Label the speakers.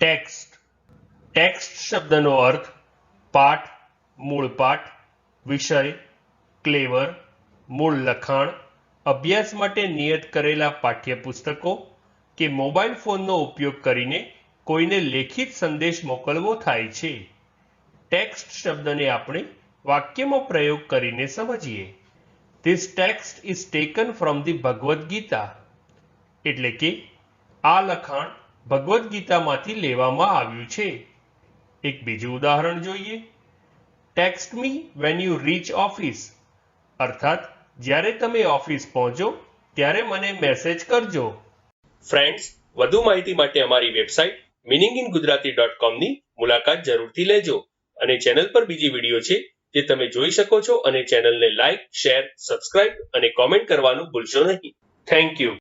Speaker 1: Text text શબ્દનો અર્થ પાઠ, મૂળ પાઠ, વિષય, ક્લેવર, મૂળ લખાણ, અભ્યાસ માટે નિયત કરેલા પાઠ્યપુસ્તકો કે મોબાઈલ ફોનનો ઉપયોગ કરીને કોઈને લેખિત સંદેશ મોકલવો થાય છે. ટેક્સ્ટ શબ્દને આપણે વાક્યમાં પ્રયોગ કરીને સમજીએ. This text is taken from the Bhagavad Gita એટલે કે આ લખાણ ભગવદ્ ગીતામાંથી લેવામાં આવ્યું છે. એક બીજું ઉદાહરણ જોઈએ. Text me when you reach office અર્થાત, જ્યારે તમે ઓફિસ પહોંચો, ત્યારે મને મેસેજ કરજો. ફ્રેન્ડ્સ વધુ માહિતી માટે અમારી website meaning in Gujarati dot કોમની મુલાકાત જરૂરથી લેજો. અને ચેનલ પર બીજી વીડિયો છે જે તમે જોઈ શકો છો અને ચેનલને લાઇક શેર સબસ્ક્રાઇબ અને કોમેન્ટ કરવાનું ભૂલશો નહીં. Thank you